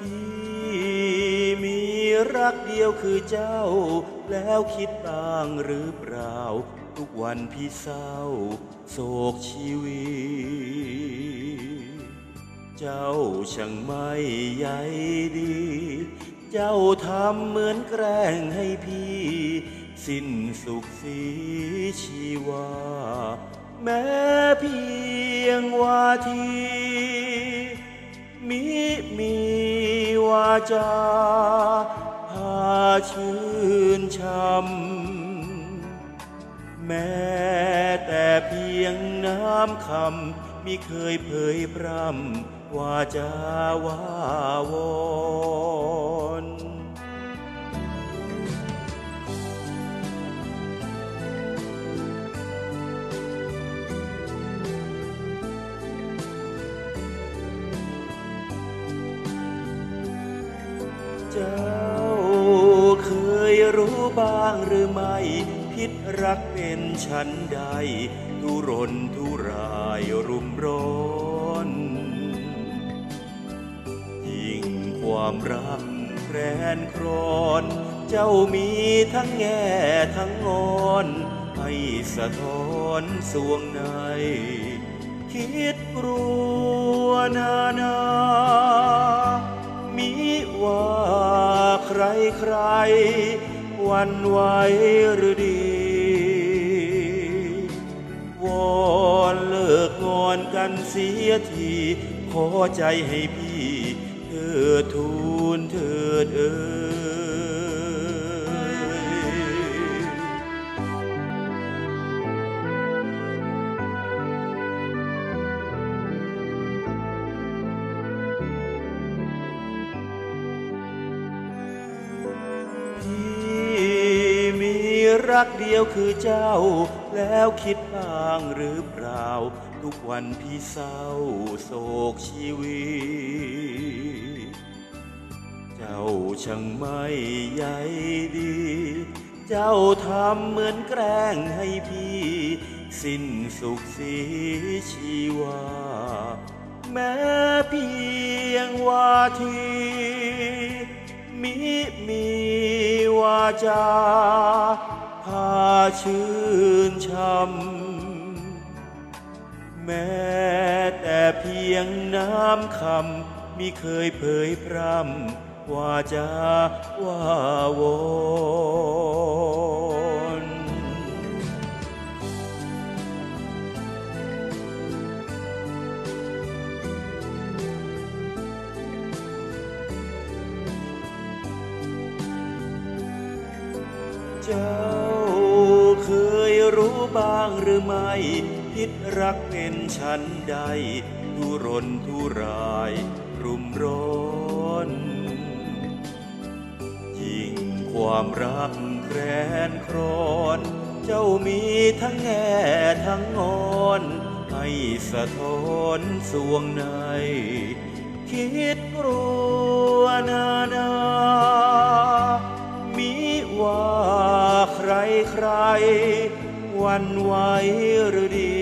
พี่มีรักเดียวคือเจ้า แล้วคิดบ้างหรือเปล่า ทุกวันพี่เศร้า โศกชีวิต เจ้าช่างไม่ใยดี เจ้าทำเหมือนแกล้งให้พี่ สิ้นสุขสีชีวา แม้เพียงว่าทีมิมี วาจาพาชื่นช่ำแม้แต่เพียงน้ำคำมิเคยเผยพร่ำว่าจะว่าวอ เจ้า เคยรู้บ้างหรือไม่ พิษรักเป็นฉันใด ทุรนทุรายรุมร้อนยิ่งความรักแครนครอน เจ้ามีทั้งแง่ทั้งงอน ให้สะท้อนสวงในคิดกลัวนานา มิว่าใครใครวันไหวหรือดีวอนเลิกงอนกันเสียที ขอใจให้พี่เธอทูลเธอเอ่ย รักเดียวคือเจ้า แล้วคิดบ้างหรือเปล่า ทุกวันพี่เศร้าโศกชีวิต เจ้าช่างไม่ใยดี เจ้าทำเหมือนแกล้งให้พี่ สิ้นสุขสีชีวา แม้เพียงว่าทีมิมีวาจา พาชื่นช่ำแม้แต่เพียงน้ำคำมิเคยเผยพร่ำว่าจะว่าวอนเจ้า รู้บ้างหรือไม่ พิษรักเป็นฉันใดทุรนทุรายรุมร้อน ยิ่งความรักแครนครอน เจ้ามีทั้งแง่ทั้งงอน ให้สะท้อนสวงใน คิดกลัวนานา มิว่าใครใคร วันไหวหรือดี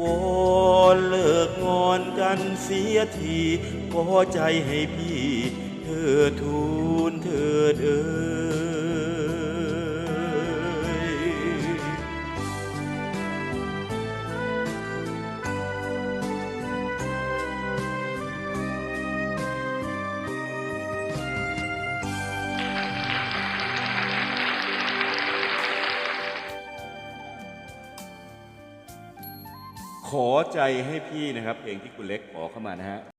วอนเลิกงอนกันเสียทีพอใจให้พี่ เธอทูลเธอเอ่ย ขอใจให้พี่นะครับเพลงที่คุณเล็กขอเข้ามานะฮะ